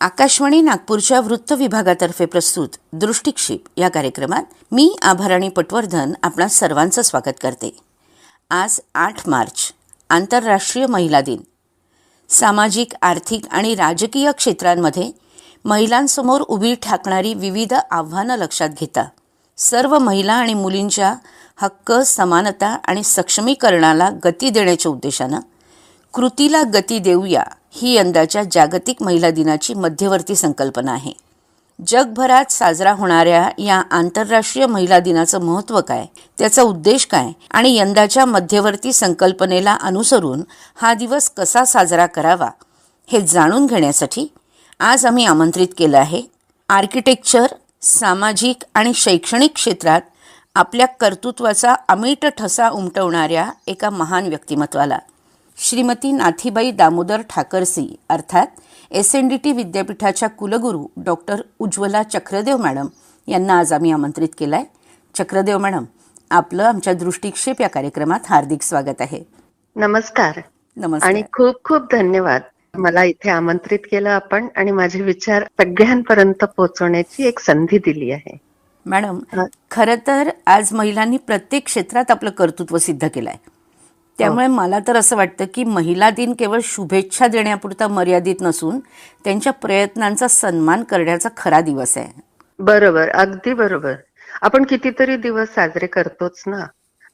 आकाशवाणी नागपूरच्या वृत्त विभागातर्फे प्रस्तुत दृष्टिक्षेप या कार्यक्रमात मी आभाराणी पटवर्धन आपणा सर्वांचं स्वागत करते. आज आठ मार्च आंतरराष्ट्रीय महिला दिन. सामाजिक आर्थिक आणि राजकीय क्षेत्रांमध्ये महिलांसमोर उभी ठाकणारी विविध आव्हानं लक्षात घेता. सर्व महिला आणि मुलींच्या हक्क समानता आणि सक्षमीकरणाला गती देण्याच्या उद्देशानं कृतीला गती देऊया ही यंदाच्या जागतिक महिला दिनाची मध्यवर्ती संकल्पना आहे. जगभरात साजरा होणाऱ्या या आंतरराष्ट्रीय महिला दिनाचं महत्त्व काय? त्याचा उद्देश काय? आणि यंदाच्या मध्यवर्ती संकल्पनेला अनुसरून हा दिवस कसा साजरा करावा हे जाणून घेण्यासाठी आज आम्ही आमंत्रित केलं आहे आर्किटेक्चर सामाजिक आणि शैक्षणिक क्षेत्रात आपल्या कर्तृत्वाचा अमीट ठसा उमटवणाऱ्या एका महान व्यक्तिमत्वाला. श्रीमती नाथीबाई दामोदर ठाकरसी अर्थात एस एन डी टी विद्यापीठाच्या कुलगुरू डॉक्टर उज्ज्वला चक्रदेव मॅडम यांना आज आम्ही आमंत्रित केलं आहे चक्रदेव मॅडम आपलं आमच्या दृष्टिक्षेप या कार्यक्रमात हार्दिक स्वागत आहे. नमस्कार. नमस्कार. आणि खूप खूप धन्यवाद. मला इथे आमंत्रित केलं आपण आणि माझे विचार सगळ्यांपर्यंत पोहोचवण्याची एक संधी दिली आहे. मॅडम हा. खरं तर आज महिलांनी प्रत्येक क्षेत्रात आपलं कर्तृत्व सिद्ध केलं आहे त्यामुळे मला तर असं वाटतं की महिला दिन केवळ शुभेच्छा देण्यापुरता मर्यादित नसून त्यांच्या प्रयत्नांचा सन्मान करण्याचा खरा दिवस आहे. बरोबर अगदी बरोबर. आपण कितीतरी दिवस साजरे करतोच ना.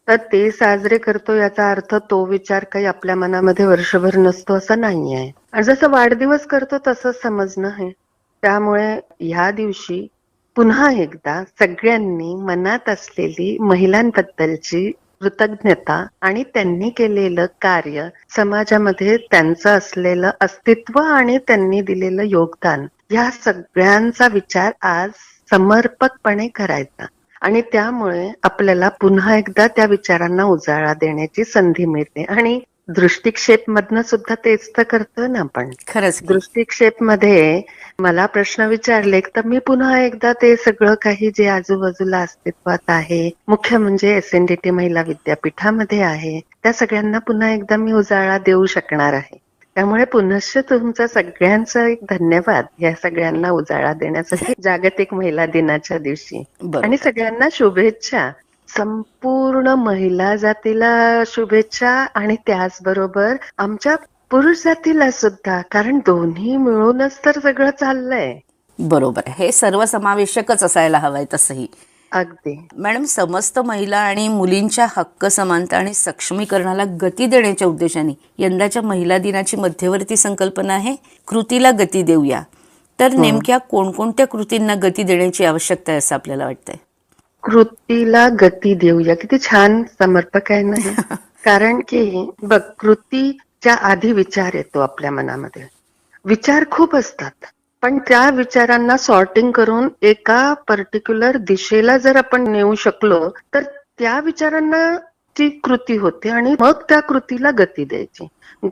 तर ते साजरे करतो याचा अर्थ तो विचार काही आपल्या मनामध्ये वर्षभर नसतो असं नाही आहे. आणि जसं वाढदिवस करतो तसंच समजणं आहे. त्यामुळे ह्या दिवशी पुन्हा एकदा सगळ्यांनी मनात असलेली महिलांबद्दलची कृतज्ञता आणि त्यांनी केलेलं कार्य समाजामध्ये त्यांचं असलेलं अस्तित्व आणि त्यांनी दिलेलं योगदान या सगळ्यांचा विचार आज समर्पकपणे करायचा. आणि त्यामुळे आपल्याला पुन्हा एकदा त्या विचारांना उजाळा देण्याची संधी मिळते. आणि दृष्टिक्षेप मधनं सुद्धा तेच तर करतो ना आपण. खरंच. दृष्टिक्षेपमध्ये मला प्रश्न विचारले तर मी पुन्हा एकदा ते सगळं काही जे आजूबाजूला अस्तित्वात आहे मुख्य म्हणजे एस एन डी टी महिला विद्यापीठामध्ये आहे त्या सगळ्यांना पुन्हा एकदा मी उजाळा देऊ शकणार आहे. त्यामुळे पुनश्च तुमचं सगळ्यांचं एक धन्यवाद या सगळ्यांना उजाळा देण्यासाठी जागतिक महिला दिनाच्या दिवशी. आणि सगळ्यांना शुभेच्छा संपूर्ण महिला जातीला शुभेच्छा आणि त्याचबरोबर आमच्या पुरुष जातीला सुद्धा कारण दोन्ही मिळूनच तर सगळं चाललंय बरोबर. हे सर्वसमावेशकच असायला हवंय तसंही अगदी. मॅडम समस्त महिला आणि मुलींच्या हक्क समानता आणि सक्षमीकरणाला गती देण्याच्या उद्देशाने यंदाच्या महिला दिनाची मध्यवर्ती संकल्पना आहे कृतीला गती देऊया. तर नेमक्या कोणकोणत्या कृतींना गती देण्याची आवश्यकता आहे असं आपल्याला वाटतंय? कृतीला गती देऊया. किती छान समर्पक आहे ना. कारण की बघ कृतीच्या आधी विचार येतो आपल्या मनामध्ये. विचार खूप असतात. पण त्या विचारांना सॉर्टिंग करून एका पर्टिक्युलर दिशेला जर आपण नेऊ शकलो तर त्या विचारांना ती कृती होते आणि मग त्या कृतीला गती द्यायची.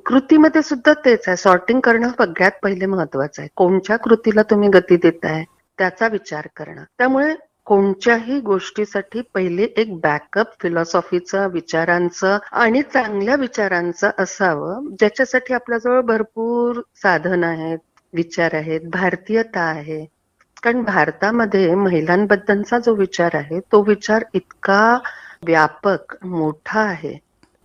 कृतीमध्ये सुद्धा तेच आहे. सॉर्टिंग करणं सगळ्यात पहिले महत्वाचं आहे. कोणत्या कृतीला तुम्ही गती देताय त्याचा विचार करणं. त्यामुळे कोणत्याही गोष्टीसाठी पहिले एक बॅकअप फिलॉसॉफीचं विचारांचं आणि चांगल्या विचारांचं असावं ज्याच्यासाठी आपल्याजवळ भरपूर साधन आहेत. विचार आहेत भारतीयता आहे. कारण भारतामध्ये महिलांबद्दलचा जो विचार आहे तो विचार इतका व्यापक मोठा आहे.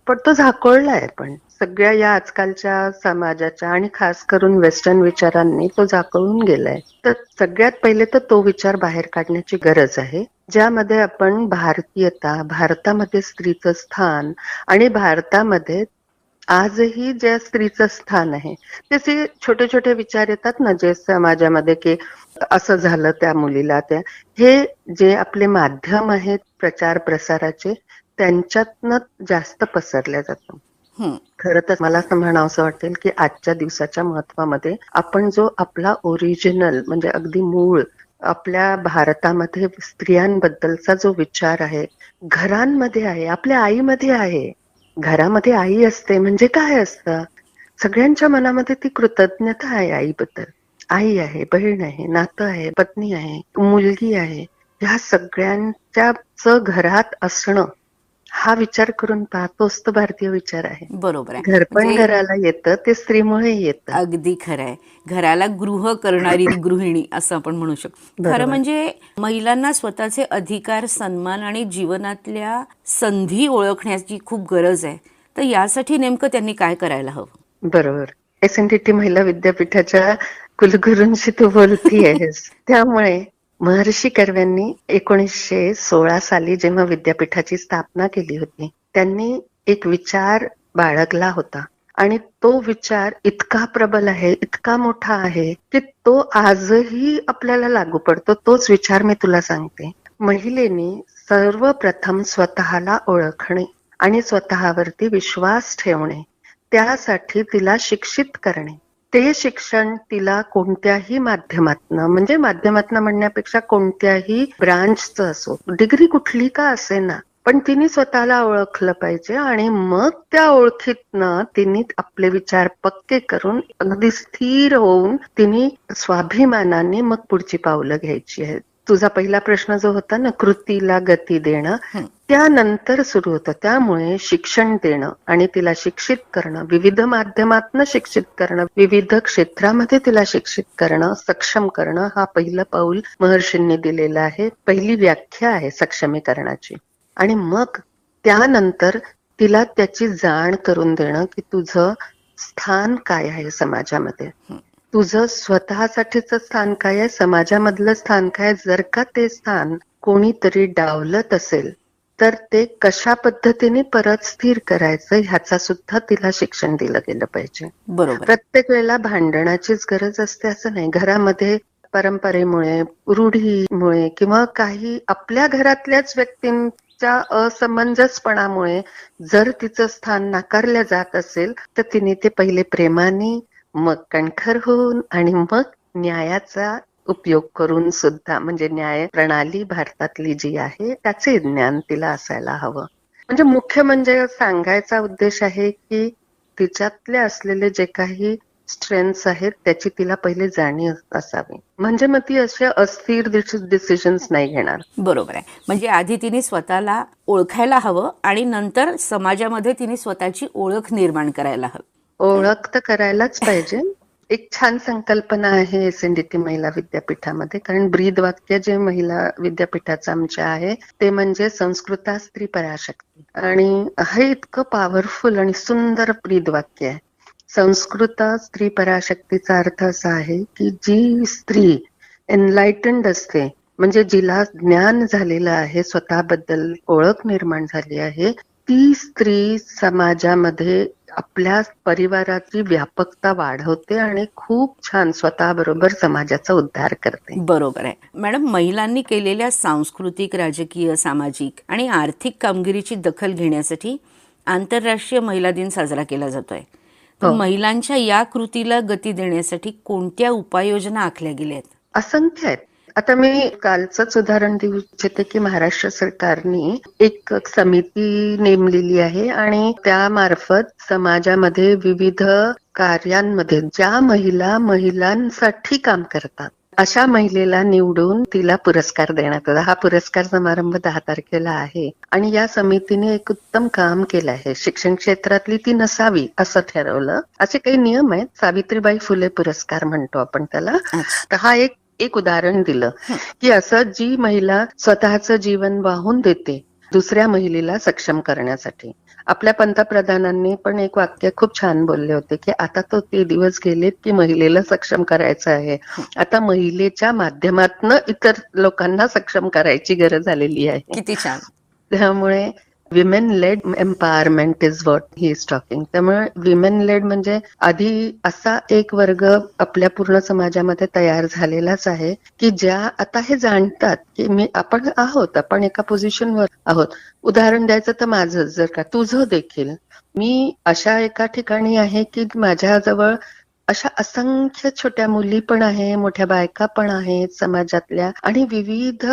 पण तो झाकोळला आहे पण. सगळ्या या आजकालच्या समाजाच्या आणि खास करून वेस्टर्न विचारांनी तो झाकळून गेलाय. तर सगळ्यात पहिले तर तो विचार बाहेर काढण्याची गरज आहे. ज्यामध्ये आपण भारतीयता भारतामध्ये स्त्रीचं स्थान आणि भारतामध्ये आजही ज्या स्त्रीचं स्थान आहे त्याचे छोटे छोटे विचार येतात ना जे समाजामध्ये की असं झालं त्या मुलीला त्या हे जे आपले माध्यम आहेत प्रचार प्रसाराचे त्यांच्यातनं जास्त पसरल्या जातं हं, खरं तर मला असं म्हणावं असं वाटेल की आजच्या दिवसाच्या महत्वामध्ये आपण जो आपला ओरिजिनल म्हणजे अगदी मूळ आपल्या भारतामध्ये स्त्रियांबद्दलचा जो विचार आहे घरांमध्ये आहे आपल्या आईमध्ये आहे घरामध्ये आई असते म्हणजे काय असतं? सगळ्यांच्या मनामध्ये ती कृतज्ञता आहे आईबद्दल. आई आहे बहीण आहे नातं आहे पत्नी आहे मुलगी आहे. ह्या सगळ्यांच्याच घरात असणं हा विचार करून पहा तोच तो भारतीय विचार आहे. बरोबर आहे. घर पण म्हणजे घराला येतं ते स्त्रीमुळे येतं. अगदी खरं आहे. घराला गृह करणारी गृहिणी असं आपण म्हणू शकतो. खरं. म्हणजे महिलांना स्वतःचे अधिकार सन्मान आणि जीवनातल्या संधी ओळखण्याची खूप गरज आहे. तर यासाठी नेमकं त्यांनी काय करायला हवं? बरोबर. एस एन डी टी महिला विद्यापीठाच्या कुलगुरूंशी तू बोलती आहेस त्यामुळे महर्षी कर्व्यांनी एकोणीसशे सोळा साली जेव्हा विद्यापीठाची स्थापना केली होती त्यांनी एक विचार बाळगला होता. आणि तो विचार इतका प्रबल आहे इतका मोठा आहे की तो आजही आपल्याला लागू पडतो. तोच विचार मी तुला सांगते. महिलेने सर्वप्रथम स्वतःला ओळखणे आणि स्वतःवरती विश्वास ठेवणे त्यासाठी तिला शिक्षित करणे. ते शिक्षण तिला कोणत्याही माध्यमातनं म्हणजे माध्यमातनं म्हणण्यापेक्षा कोणत्याही ब्रांचचं असो डिग्री कुठली का असे ना पण तिने स्वतःला ओळखलं पाहिजे आणि मग त्या ओळखीतनं तिने आपले विचार पक्के करून अगदी स्थिर होऊन तिने स्वाभिमानाने मग पुढची पावलं घ्यायची आहेत. तुझा पहिला प्रश्न जो होता ना कृतीला गती देणं. त्यानंतर सुरू होतं त्यामुळे शिक्षण देणं आणि तिला शिक्षित करणं विविध माध्यमातनं शिक्षित करणं विविध क्षेत्रामध्ये तिला शिक्षित करणं सक्षम करणं हा पहिलं पाऊल महर्षींनी दिलेलं आहे पहिली व्याख्या आहे सक्षमीकरणाची आणि मग त्यानंतर तिला त्याची जाण करून देणं की तुझं स्थान काय आहे समाजामध्ये. तुझं स्वतःसाठीच स्थान काय आहे? समाजामधलं स्थान काय? जर का ते स्थान कोणीतरी डावलत असेल तर ते कशा पद्धतीने परत स्थिर करायचं ह्याचा सुद्धा तिला शिक्षण दिलं गेलं पाहिजे. बरोबर. प्रत्येक वेळेला भांडणाचीच गरज असते असं नाही. घरामध्ये परंपरेमुळे रूढीमुळे किंवा काही आपल्या घरातल्याच व्यक्तींच्या असमंजसपणामुळे जर तिचं स्थान नाकारलं जात असेल तर तिने ते पहिले प्रेमाने मग कणखर होऊन आणि मग न्यायाचा उपयोग करून सुद्धा म्हणजे न्याय प्रणाली भारतातली जी आहे त्याचे ज्ञान तिला असायला हवं. म्हणजे मुख्य म्हणजे सांगायचा उद्देश आहे की तिच्यातले असलेले जे काही स्ट्रेंथ्स आहेत त्याची तिला पहिले जाणीव असावी. म्हणजे मग ती असे अस्थिर डिसिजन्स नाही घेणार. बरोबर आहे. म्हणजे आधी तिने स्वतःला ओळखायला हवं आणि नंतर समाजामध्ये तिने स्वतःची ओळख निर्माण करायला हवी. ओळख तर करायलाच पाहिजे. एक छान संकल्पना आहे एस एन डी टी महिला विद्यापीठामध्ये कारण ब्रीद वाक्य जे महिला विद्यापीठाचं आमच्या आहे ते म्हणजे संस्कृता स्त्री पराशक्ती. आणि हे इतकं पॉवरफुल आणि सुंदर ब्रीद वाक्य आहे. संस्कृत स्त्री पराशक्तीचा अर्थ असा आहे की जी स्त्री एनलाइटन्ड असते म्हणजे जिला ज्ञान झालेलं आहे स्वतःबद्दल ओळख निर्माण झाली आहे ती स्त्री समाजामध्ये आपल्या परिवाराची व्यापकता वाढवते आणि खूप छान स्वतःबरोबर समाजाचा उद्धार करते. बरोबर आहे. मॅडम महिलांनी केलेल्या सांस्कृतिक राजकीय सामाजिक आणि आर्थिक कामगिरीची दखल घेण्यासाठी आंतरराष्ट्रीय महिला दिन साजरा केला जातोय. तर हो. महिलांच्या या कृतीला गती देण्यासाठी कोणत्या उपाययोजना आखल्या गेल्या आहेत? असंख्य आहेत. आता मी कालचंच उदाहरण देऊ इच्छिते की महाराष्ट्र सरकारने एक समिती नेमलेली आहे आणि त्यामार्फत समाजामध्ये विविध कार्यांमध्ये ज्या महिला महिलांसाठी काम करतात अशा महिलेला निवडून तिला पुरस्कार देण्यात आला. हा पुरस्कार समारंभ दहा तारखेला आहे आणि या समितीने एक उत्तम काम केलं आहे. शिक्षण क्षेत्रातली ती नसावी असं ठरवलं. असे काही नियम आहेत. सावित्रीबाई फुले पुरस्कार म्हणतो आपण त्याला. तर हा एक एक उदाहरण दिलं की असं जी महिला स्वतःचं जीवन वाहून देते दुसऱ्या महिलेला सक्षम करण्यासाठी. आपल्या पंतप्रधानांनी पण एक वाक्य खूप छान बोलले होते की आता तो ते दिवस गेलेत की महिलेला सक्षम करायचं आहे. आता महिलेच्या माध्यमातनं इतर लोकांना सक्षम करायची गरज आलेली आहे. किती छान. त्यामुळे women led empowerment is what he is talking त्यामुळे विमेन लेड म्हणजे आधी असा एक वर्ग आपल्या पूर्ण समाजामध्ये तयार झालेलाच आहे की ज्या आता हे जाणतात की मी आपण आहोत आपण एका पोझिशनवर आहोत. उदाहरण द्यायचं तर माझं जर का तुझं देखील. मी अशा एका ठिकाणी आहे की माझ्याजवळ अशा असंख्य छोट्या मुली पण आहे मोठ्या बायका पण आहेत समाजातल्या आणि विविध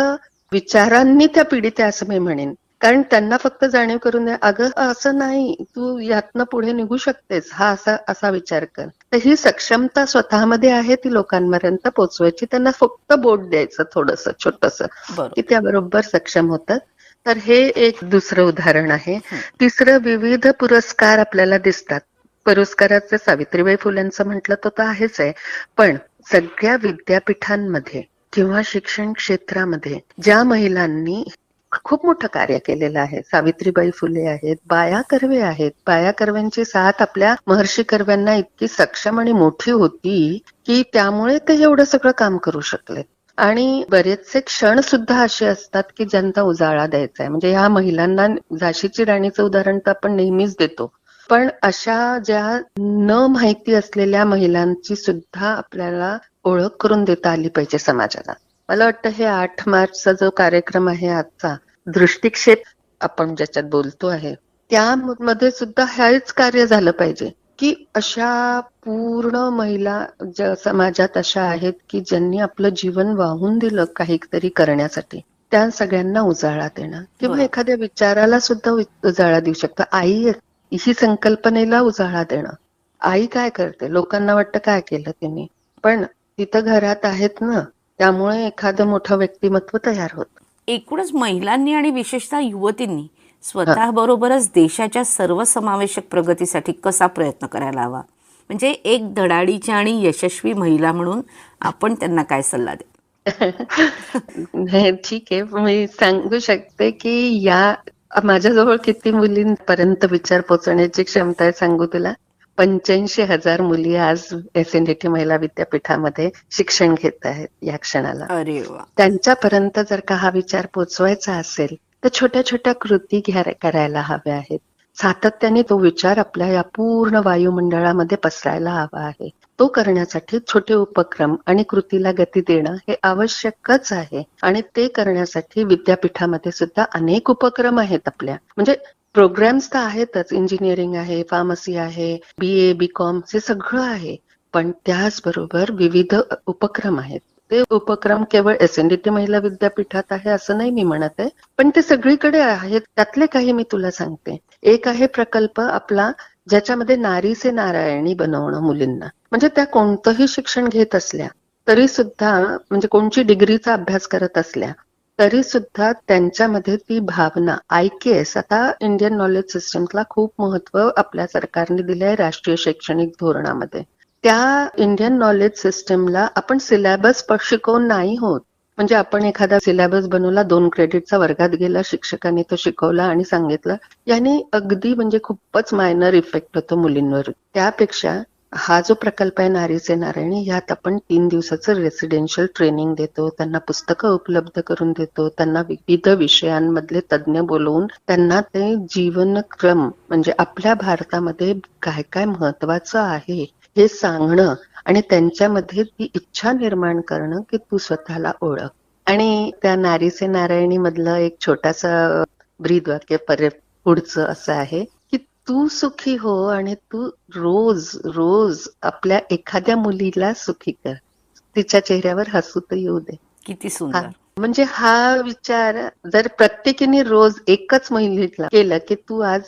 विचारांनी त्या पीडित आहे असं मी म्हणेन. कारण त्यांना फक्त जाणीव करून द्या अगं असं नाही तू यातनं पुढे निघू शकतेस हा असा असा विचार कर. तर ही सक्षमता स्वतःमध्ये आहे ती लोकांपर्यंत पोहोचवायची त्यांना फक्त बोट द्यायचं थोडस छोटस की त्याबरोबर सक्षम होतात. तर हे एक दुसरं उदाहरण आहे. तिसरं विविध पुरस्कार आपल्याला दिसतात. पुरस्काराचे सावित्रीबाई फुलेंचं म्हटलं तर तर आहेच आहे. पण सगळ्या विद्यापीठांमध्ये किंवा शिक्षण क्षेत्रामध्ये ज्या महिलांनी खूप मोठं कार्य केलेलं आहे. सावित्रीबाई फुले आहेत बाया कर्वे आहेत. बाया कर्व्यांची साथ आपल्या महर्षी कर्व्यांना इतकी सक्षम आणि मोठी होती की त्यामुळे ते एवढं सगळं काम करू शकले आणि बरेचसे क्षण सुद्धा असे असतात की ज्यांचा उजाळा द्यायचा आहे. म्हणजे ह्या महिलांना झाशीची राणीचं उदाहरण तर आपण नेहमीच देतो. पण अशा ज्या न माहिती असलेल्या महिलांची सुद्धा आपल्याला ओळख करून देता आली पाहिजे समाजाला. मला वाटतं हे आठ मार्चचा जो कार्यक्रम आहे आजचा दृष्टिक्षेप आपण ज्याच्यात बोलतो आहे त्यामध्ये सुद्धा हेच कार्य झालं पाहिजे की अशा पूर्ण महिला ज्या समाजात अशा आहेत की ज्यांनी आपलं जीवन वाहून दिलं काहीतरी करण्यासाठी त्या सगळ्यांना उजाळा देणं. किंवा बरोबर. एखाद्या विचाराला सुद्धा उजाळा देऊ शकतं. आई ही संकल्पनेला उजाळा देणं. आई काय करते? लोकांना वाटतं काय केलं तिने? पण तिथं घरात आहेत ना त्यामुळे एखादं मोठं व्यक्तिमत्व तयार होत. एकूणच महिलांनी आणि विशेषतः युवतींनी स्वतःबरोबरच देशाच्या सर्वसमावेशक प्रगतीसाठी कसा प्रयत्न करायला हवा? म्हणजे एक धडाडीची आणि यशस्वी महिला म्हणून आपण त्यांना काय सल्ला दे ठीक आहे. मी सांगू शकते की या माझ्याजवळ किती मुलींपर्यंत विचार पोहोचण्याची क्षमता आहे सांगू तुला. पंच्याऐंशी हजार मुली आज एस एन डी टी महिला विद्यापीठामध्ये शिक्षण घेत आहेत या क्षणाला. त्यांच्यापर्यंत जर का हा विचार पोचवायचा असेल तर छोट्या छोट्या कृती घ्या करायला हव्या आहेत. सातत्याने तो विचार आपल्या या पूर्ण वायुमंडळामध्ये पसरायला हवा आहे. तो करण्यासाठी छोटे उपक्रम आणि कृतीला गती देणं हे आवश्यकच आहे. आणि ते करण्यासाठी विद्यापीठामध्ये सुद्धा अनेक उपक्रम आहेत आपल्या. म्हणजे प्रोग्राम्स तर आहेतच. इंजिनिअरिंग आहे फार्मसी आहे बी ए बी कॉम हे सगळं आहे. पण त्याचबरोबर विविध उपक्रम आहेत. ते उपक्रम केवळ एस एन डी टी महिला विद्यापीठात आहे असं नाही मी म्हणत आहे. पण ते सगळीकडे आहेत. त्यातले काही मी तुला सांगते. एक आहे प्रकल्प आपला ज्याच्यामध्ये नारीचे नारायणी बनवणं मुलींना. म्हणजे त्या कोणतंही शिक्षण घेत असल्या तरी सुद्धा म्हणजे कोणची डिग्रीचा अभ्यास करत असल्या तरी सुद्धा त्यांच्यामध्ये ती भावना आय के एस आता इंडियन नॉलेज सिस्टमला खूप महत्त्व आपल्या सरकारने दिले आहे राष्ट्रीय शैक्षणिक धोरणामध्ये. त्या इंडियन नॉलेज सिस्टमला आपण सिलेबस शिकवून नाही होत. म्हणजे आपण एखादा सिलेबस बनवला दोन क्रेडिटचा वर्गात गेला शिक्षकांनी तो शिकवला आणि सांगितलं याने अगदी म्हणजे खूपच मायनर इफेक्ट होतो मुलींवर. त्यापेक्षा हा जो प्रकल्प आहे नारीचे नारायणी यात आपण तीन दिवसाचं रेसिडेन्शियल ट्रेनिंग देतो त्यांना पुस्तकं उपलब्ध करून देतो त्यांना विविध विषयांमधले तज्ज्ञ बोलवून त्यांना ते जीवनक्रम म्हणजे आपल्या भारतामध्ये काय काय महत्वाचं आहे हे सांगणं आणि त्यांच्यामध्ये ती इच्छा निर्माण करणं की तू स्वतःला ओळख. आणि त्या नारीचे नारायणी मधलं एक छोटासा ब्रीद वाक्य पर पुढचं असं आहे की तू सुखी हो आणि तू रोज रोज आपल्या एखाद्या मुलीला सुखी कर. तिच्या चेहऱ्यावर हसू तर येऊ दे. किती. सुंदर. म्हणजे हा विचार जर प्रत्येकीने रोज एकच महिलेला केलं की तू आज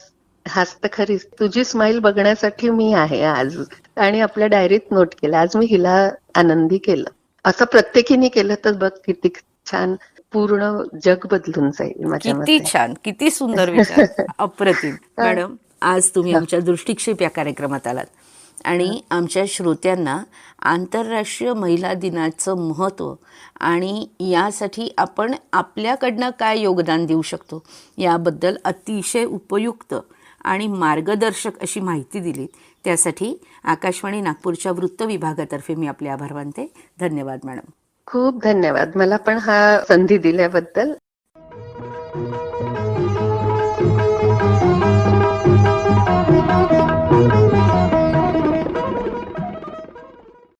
हसत खरीच. तुझी स्माईल बघण्यासाठी मी आहे आज. आणि आपल्या डायरीत नोट केलं. आज मी हिला आनंदी केलं. असं प्रत्येकीने केलं तर बघ किती छान पूर्ण जग बदलून जाईल माझ्या किती छान. किती सुंदर विचार. अप्रतिम. मॅडम आज तुम्ही आमच्या दृष्टिक्षेप या कार्यक्रमात आलात. आणि आमच्या श्रोत्यांना आंतरराष्ट्रीय महिला दिनाचं महत्त्व आणि यासाठी आपण आपल्याकडनं काय योगदान देऊ शकतो याबद्दल अतिशय उपयुक्त आणि मार्गदर्शक अशी माहिती दिलीत त्यासाठी आकाशवाणी नागपूरच्या वृत्त विभागातर्फे मी आपले आभार मानते. धन्यवाद मॅडम. खूप धन्यवाद. मला पण हा संधी दिल्याबद्दल